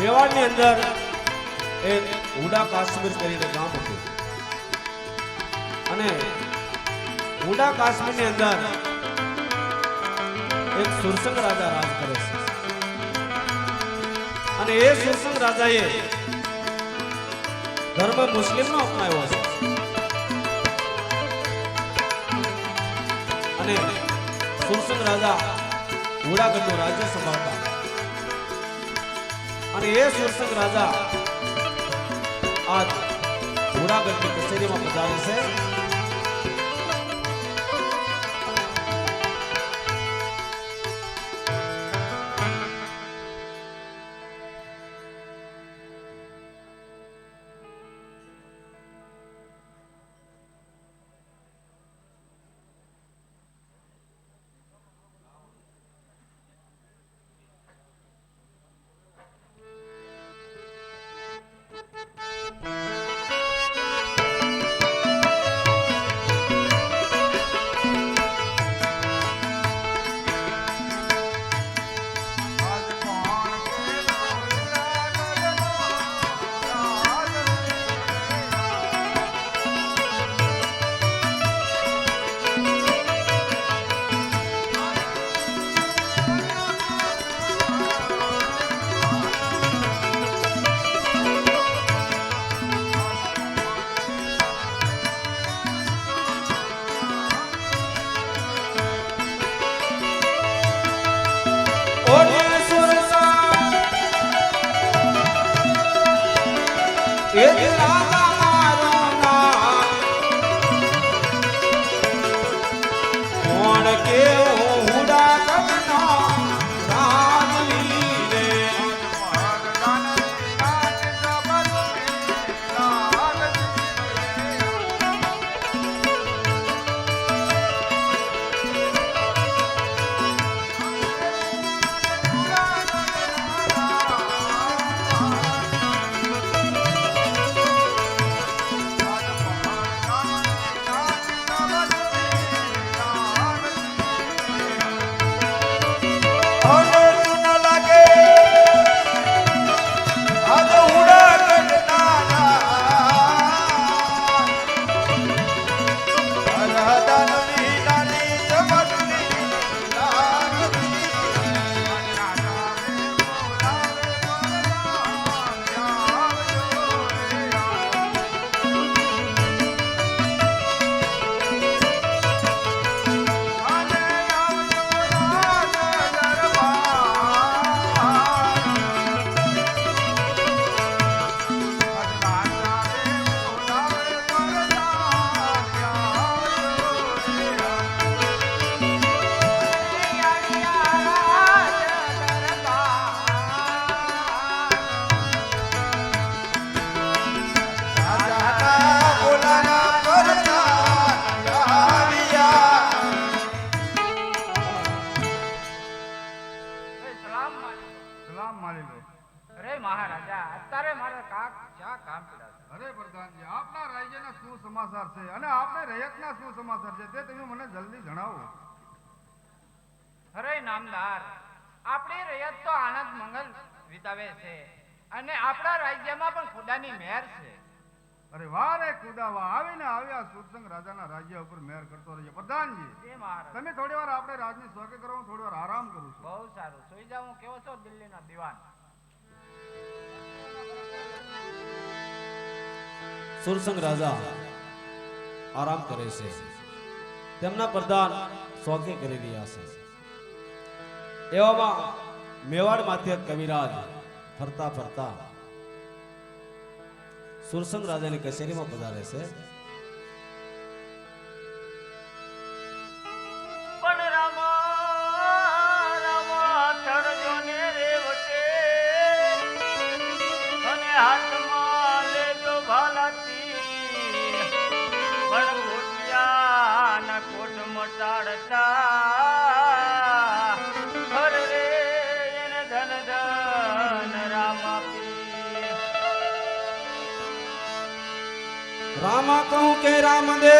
મેવાડની અંદર એક હુડા કાશ્મીર કરીને ગામ હતું. અને હુડા કાશ્મીરની અંદર એક સુરસંગ રાજા રાજ કરે છે. અને એ સુરસંગ રાજાએ ધર્મ મુસ્લિમનો અપનાવ્યો છે. અને સુરસંગ રાજા હુડાગઢનું રાજ્ય સંભાળતા અને એ સુરસંગ રાજા આજ હુડાગઢની કચેરીમાં પધારે છે. આપણી રયત તો આનંદ મંગલ વિતાવે છે અને આપણા રાજ્યમાં પણ ખુદાની મહેર છે. અરે વાહ રે કુદાવા આવીને આવ્યા સુરસંગ રાજાના રાજ્ય ઉપર મહેર કરતો રહીએ. પ્રધાનજી તમે થોડી વાર આપણે રાજની સ્વાગત કરો હું થોડી વાર આરામ કરું છું. બહુ સારું. સુઈ જાઉં હું કેવો છો? દિલ્હીના દિવાન. સુરસંગ રાજા આરામ કરે છે. તેમના પ્રધાન સ્વાગત કરી રહ્યા છે. એવામાં મેવાડ માથે કવિરાજ ફરતા ફરતા સુરસંગ રાજાની કચેરીમાં પધારે છે. પણ રામા કહું કે રામદે,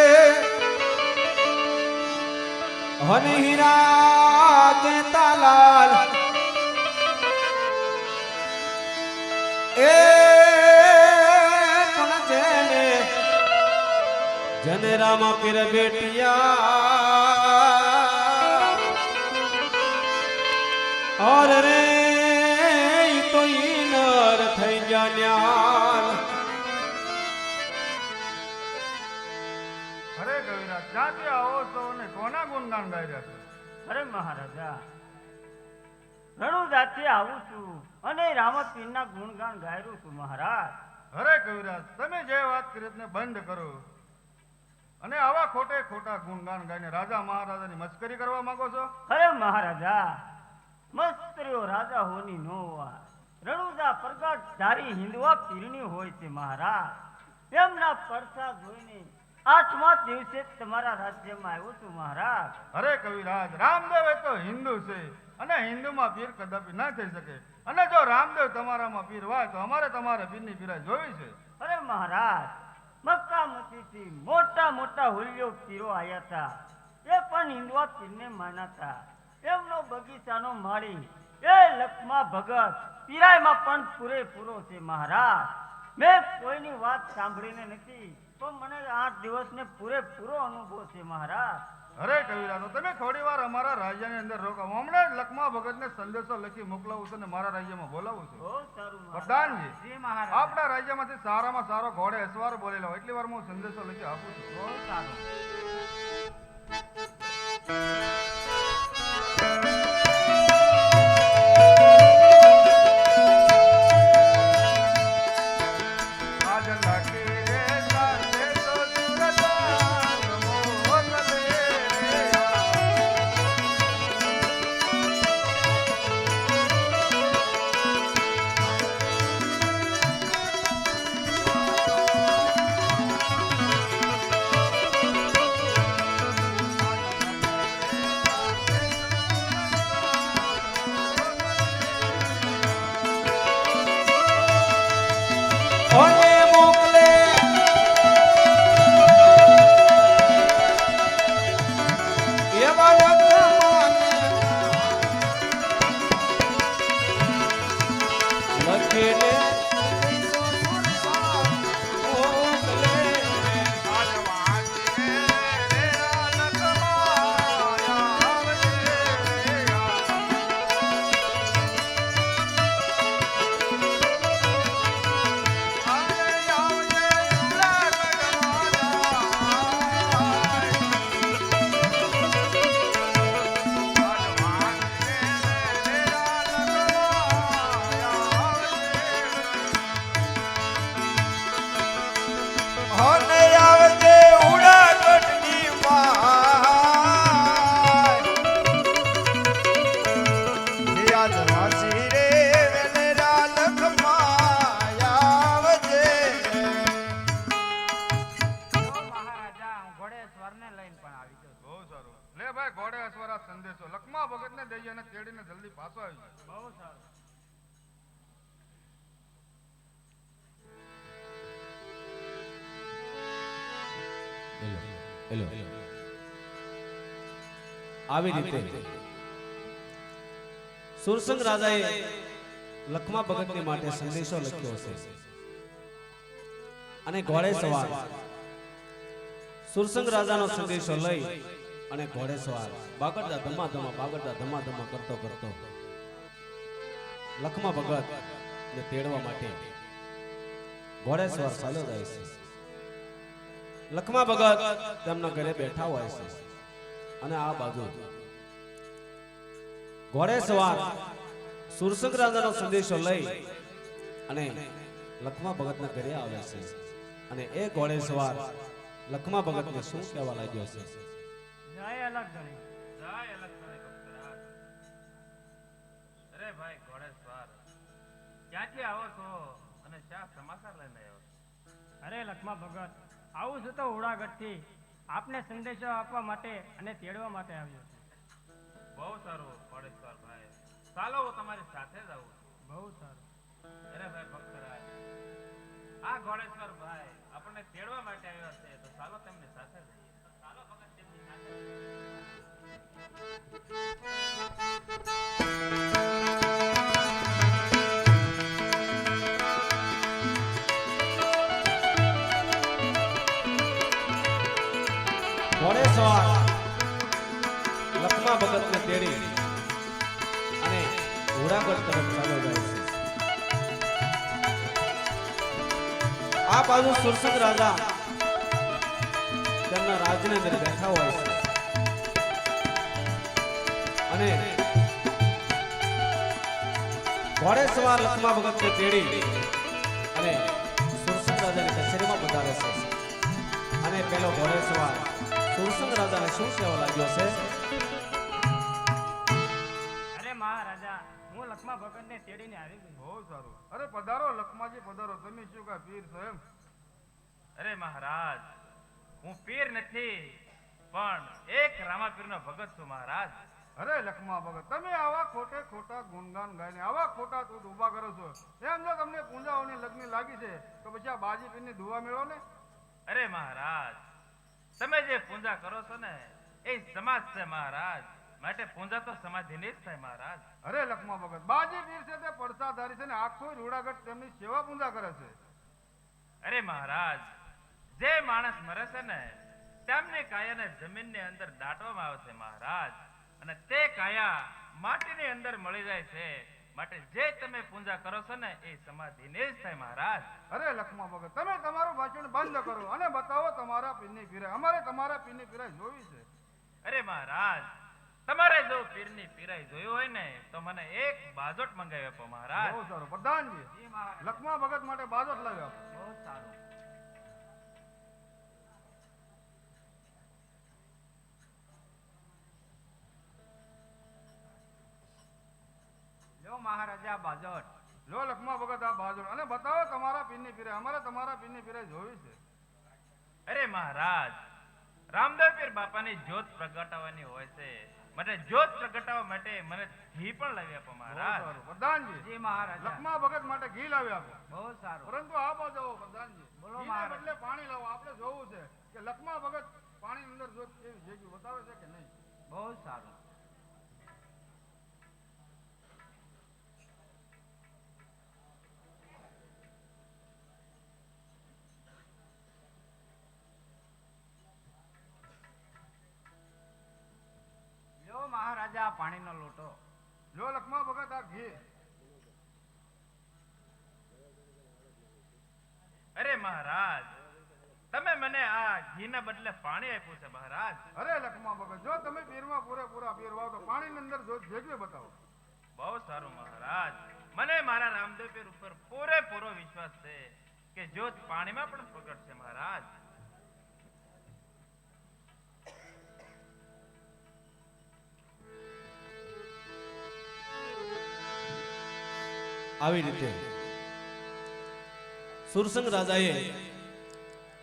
હને હીરા કે તાલાલ. એ પણ જેને જને રામા પીર બેટિયા. ઓર રે તો ઈનર થઈ ગયા ક્યાંથી આવો છો અને કોના ગુણગાન ગાઈ રહ્યા છો. અરે મહારાજા રણુદાથી આવું છું અને રામપીરના ગુણગાન ગાયરું છું મહારાજ. અરે કવિરાજ તમે જે વાત કરી તેને બંધ કરો. અને આવા ખોટે ખોટા ગુણગાન ગાઈને રાજા મહારાજાની મસ્કરી કરવા માંગો છો? અરે મહારાજા મસ્ત્રીઓ રાજા હોની નો હોય. રણુજા પ્રગટ ધારી હિંદવા પીરની હોય છે મહારાજ. એમના પરસા જોઈને આઠમા દિવસે તમારા રાજ્યમાં આવ્યો છું મહારાજ. અરે કવિરાજ રામદેવ એ તો હિન્દુ છે. અને હિન્દુમાં પીર કદાપી ના થઈ શકે. અને જો રામદેવ તમારામાં પીર હોય તો અમારે તમારે પીરની પીરા જોવી છે. અરે મહારાજ મક્કા મસીથી મોટા મોટા હુલ્યો પીરો આવ્યા હતા. એ પણ હિન્દવા પીરને માનતા. એમનો બગીચાનો માળી એ લખમા ભગત પીરાયમાં પણ પૂરેપૂરો છે મહારાજ. મેં કોઈની વાત સાંભળીને નથી. તો મને આઠ દિવસ ને પૂરેપૂરો અનુભવ છે મહારાજ. અરે કવિરાજ તમે થોડી વાર અમારા રાજ્યની અંદર રોકાવો હમણાં જ લખમા ભગતને સંદેશો લખી મોકલાવું છું અને મારા રાજ્યમાં બોલાવું છું. પ્રધાનજી આપણા રાજ્યમાંથી સારામાં સારો ઘોડે અસવાર બોલેલો. એટલી વાર હું સંદેશો લખી આપું છું. બહુ સારું. અને તેડીને જલ્દી પાછો આવી જાય બહુ સારું. Hello hello. આવી રીતે. સુરસંગ રાજાએ લખમા ભગતની માટે સંદેશો લખ્યો છે અને ઘોડે સવાર સુરસંગ રાજાનો સંદેશો લઈ અને ઘોડે સવાર. બાગડતા ધમા ધમા બાગડતા ધમા ધમા કરતો કરતો. લખમા ભગત ને તેડવા માટે ઘોડેસવાર ચાલ્યો જાય છે. લખમા ભગત તેમના ઘરે બેઠા હોય છે. અને આ બાજુ ઘોડે સવાર સુરસંગ રાજાનો સંદેશો લઈ અને લખમા ભગતના ઘરે આવે છે. અને એ ઘોડે સવાર લખમા ભગતને શું કહેવા લાગ્યો છે? જાય અલગ ધણી જાય અલગ ધણી ભક્તરાજ. અરે ભાઈ ઘોડેશ્વર ક્યાંથી આવો છો? અને શા સમાચાર લઈને આવ્યો અરે લખમા ભગત આવું છું તો ઉડાગઢથી. આપને સંદેશો આપવા માટે અને તેડવા માટે આવ્યો છું. બહુ સારું ઘોડેશ્વર ભાઈ. ચાલો હું તમારી સાથે જ આવું છું. બહુ સારું. અરે ભાઈ ભક્તરાજ આ ઘોડેશ્વર ભાઈ આપણને તેડવા માટે આવ્યા છે તો ચાલો તેમની સાથે જઈએ ઘોડે સવાર લખમા ભગત અને આ બાજુ સુરસદ રાજા તેમના રાજની અંદર બેઠા હોય છે. અને ઘોડે સવાર લખમા ભગતને તેડી અને સુરસંગ રાજાની કચેરીમાં પધારે છે. અને પેલો ઘોડે સવાર સુરસંગ રાજાને શું કહેવા લાગ્યો છે? અરે મહારાજા હું લક્ષ્મા ભગતને તેડીને આવી ગયો. બહુ સારું. અરે પધારો લક્ષ્માજી પધારો તમે શું કા પીર સ્વયં અરે મહારાજ હું પીર નથી પણ એક રામાપીરનો ભગત છું મહારાજ. અરે લખમા ભગત તમે આવા ખોટે ખોટા ગુણગાન ગાઈને આવા ખોટા તું ઊભા કરો છો. એમ જો તમને પૂંજાઓની લગ્ન લાગી છે તો પછી આ બાજીપીરની દુવા મેળો ને. અરે મહારાજ તમે જે પૂજા કરો છો ને એ સમાજ છે મહારાજ. માટે પૂજા તો સમાધિની જ થાય મહારાજ. અરે લખમા ભગત બાજી પીર છે તે પડસાધારી છે ને આખો રૂડાગઢ તેમની સેવા પૂજા કરે છે. અરે મહારાજ જે માણસ મરે છે ને તેમની કાયાને જમીનની અંદર દાટવામાં આવે છે મહારાજ. અને તે કાયા માટીની અંદર મળી જાય છે. માટે જે તમે પૂજા કરો છો ને એ સમાધિને જ થાય મહારાજ. અરે લખમા ભગત તમે તમારું વાંચન બંધ કરો અને બતાવો તમારા પીરની પીરાય અમારે તમારા પીરની પીરાય જોવી છે. અરે મહારાજ તમારે જો પીરની પીરાઈ જોયું હોય ને તો મને એક બાજોટ મંગાવી આપો મહારાજ. બહુ સારું પ્રધાનજી લખમા ભગત માટે બાજોટ લાવી આપો. બહુ સારું. લો મહારાજા બાજોટ લો લખમા ભગત આ બાજોટ અને બતાવો તમારા પીરની પીરાય અમારે તમારા પીરની પીરાય જોવી છે. અરે મહારાજ રામદેવ પીર બાપાની જ્યોત પ્રગટાવવાની હોય છે. માટે જ્યોત પ્રગટાવવા માટે મને ઘી પણ લાવી આપો મહારાજ. પ્રધાનજી જી મહારાજા. લખમા ભગત માટે ઘી લાવી આપો. બહુ સારું. પરંતુ આ બાજુ પ્રધાનજી. બોલો મહારાજ. એટલે પાણી લાવો. આપણે જોવું છે કે લખમા ભગત પાણી અંદર જોત કેવી જગ્યા બતાવે છે કે નહીં? બહુ સારું. મહારાજા પાણીનો લોટો. જો લખમા ભગત આ ઘી. અરે મહારાજ તમે મને આ ઘીના બદલે પાણી આપ્યું છે મહારાજ. અરે લખમા ભગત જો તમે પીરમાં પૂરેપૂરા પીરવા તો પાણીની અંદર ભેગવી બતાવો. બહુ સારું મહારાજ. મને મારા રામદેવ પીર ઉપર પૂરેપૂરો વિશ્વાસ છે કે જો પાણીમાં પણ પ્રગટ છે મહારાજ. આવી રીતે. સુરસંગ રાજાએ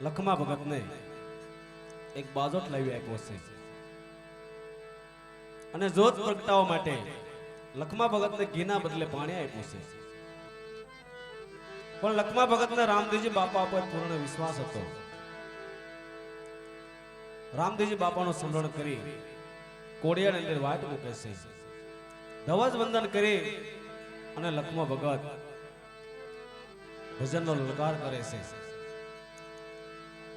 લખમા ભગતને એક બાજોટ લાવી આપ્યો છે. અને જોત પ્રગટાવવા માટે લખમા ભગતને ઘીના બદલે પાણી આપ્યું છે. પણ લખમા ભગતને રામદેવજી બાપા પર પૂર્ણ વિશ્વાસ હતો. રામદેવજી બાપાનો સ્મરણ કરી કોડિયાની અંદર વાટ મૂકે છે. ધવજ વંદન કરી અને લખમા ભગત ભજનનો લલકાર કરે છે.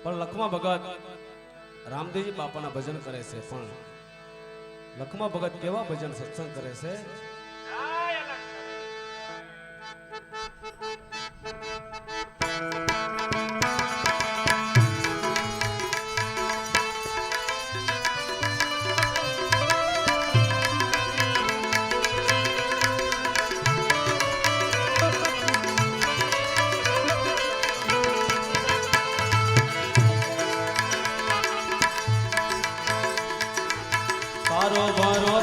પણ લખમા ભગત રામદેવજી બાપાના ભજન કરે છે, પણ લખમા ભગત કેવા ભજન સત્સંગ કરે છે? বারো বারো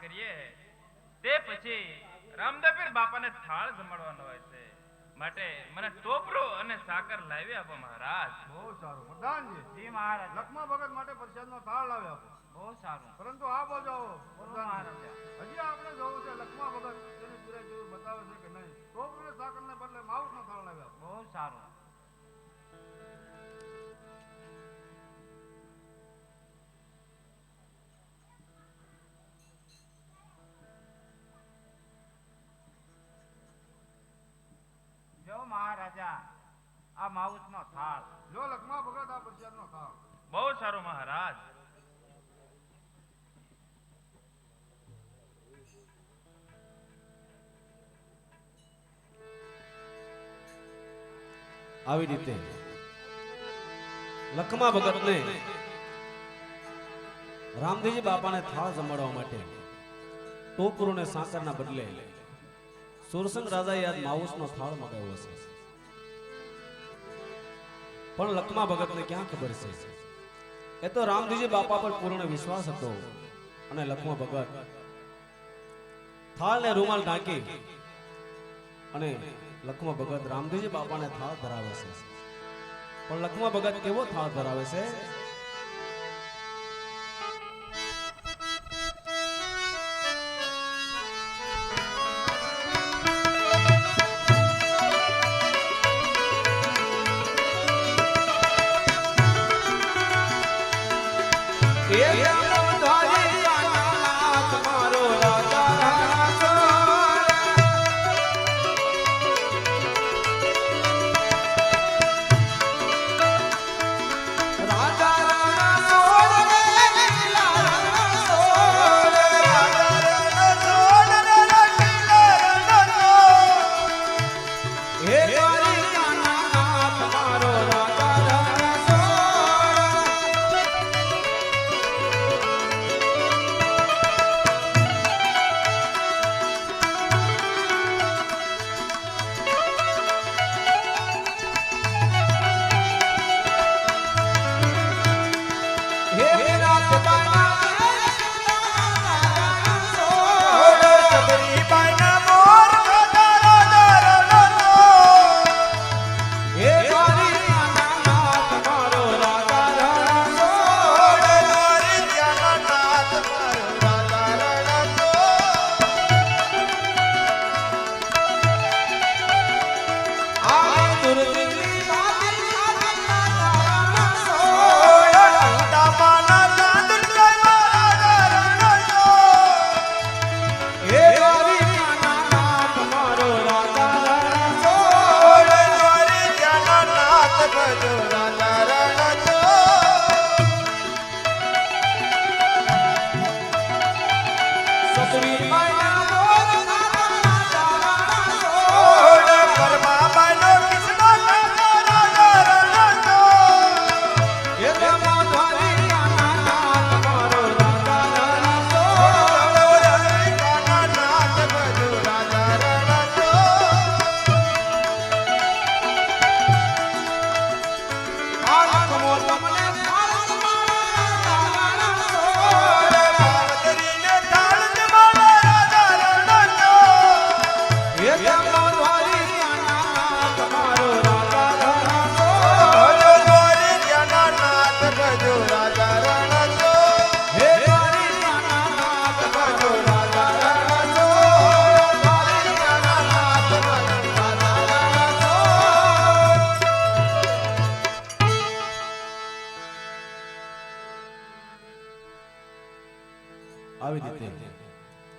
કરીએ તે પછી રામદાપીર બાપાને થાળ જમાડવાનો હોય છે. માટે મને ટોપરો અને સાકર લાવી આપો મહારાજ. બહુ સારું. પ્રધાનજી જી મહારાજ. લક્ષ્મણ ભગત માટે પ્રસાદનો થાળ લાવ્યા આપો. બહુ સારું. પરંતુ આ બાજુ આવો મહારાજ. હજી આપણે જોવું છે લખમા ભગત તેની પૂરા જેવું બતાવે છે કે નહીં. ટોપરો ને સાકરને બદલે માઉસનો થાળ લાવી આપો. બહુ સારું. મહારાજા આ માઉસનો થાળ. જો લખમા ભગત આ પ્રસાદનો થાળ. બહુ સારું મહારાજ. આવી રીતે લખમા ભગતને રામદેવજી બાપાને થાળ જમાડવા માટે ટોપરો ને સાકરના બદલે સુરસંગ રાજાએ આજ માઉસનો થાળ મગાવ્યો છે પણ લખમા ભગતને ક્યાં ખબર છે? એ તો રામજીજી બાપા પર પૂર્ણ વિશ્વાસ હતો અને લખમા ભગત થાળને રૂમાલ ઢાંકી અને લખમા ભગત રામજીજી બાપાને થાળ ધરાવે છે. પણ લખમા ભગત કેવો થાળ ધરાવે છે?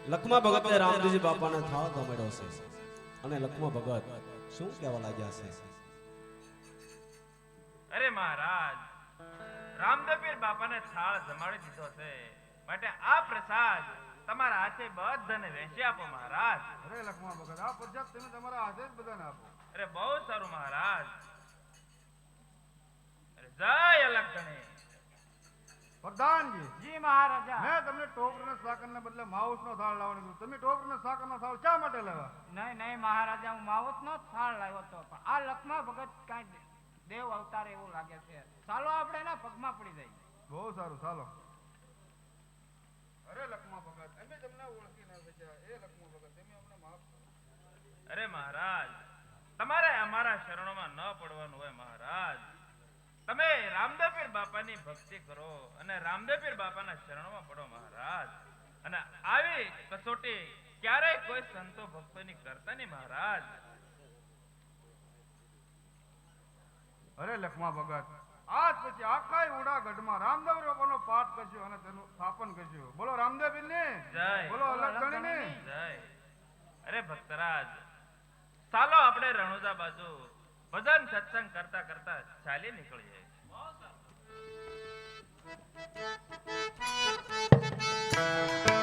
લખમા ભગતને રામજીજી બાપાને થાળ ગમેડો છે. અને લખમા ભગત શું કહેવા લાગ્યા છે? અરે મહારાજ રામદેવીર બાપાને થાળ જમાડી દીધો છે. માટે આ પ્રસાદ તમારા હાથે બધાને વહેંચી આપો મહારાજ. અરે લખમા ભગત આ પ્રસાદ તમે તમારા હાથે જ બધાને આપો. અરે બહુ સારું મહારાજ. અરે જય અલગ ગણેશ. પ્રધાનજી. જી મહારાજા. મેં તમને ટોકર ને સાકર ને બદલે માઉસ નો થાળ લાવવાનું કીધું. તમે ટોકર ને સાકર નો થાળ શા માટે લાવ્યા? નહીં નહીં મહારાજા હું માવત નો થાળ લાવ્યો હતો. પણ આ લખમા ભગત કાંઈ દેવ અવતાર એવું લાગે છે. ચાલો આપણે એના પગમાં પડી જઈએ. બહુ સારું ચાલો. અરે લખમા ભગત અમે તમને ઓળખી ના શક્યા એ લખમા ભગત તમે અમને માફ કરો. અરે મહારાજ તમારે અમારા શરણોમાં ન પડવાનું હોય મહારાજ. તમે રામદેવપીર બાપાની ભક્તિ કરો અને રામદેવપીર બાપાના શરણમાં પડો મહારાજ. અને આવી કસોટી ક્યારેય કોઈ સંતો ભક્તોની કરતા નહીં મહારાજ. અરે લખમા ભગત આજ પછી આખા ઉડા ગઢમાં રામદેવ બાપાનો પાઠ કરજો અને તેનું સ્થાપન કરજો. બોલો રામદેવ ને જય. બોલો અલગ ને જય. અરે ભક્તરાજ ચાલો આપણે રણુજા બાજુ ભજન સત્સંગ કરતા કરતા ચાલી નીકળી જાય છે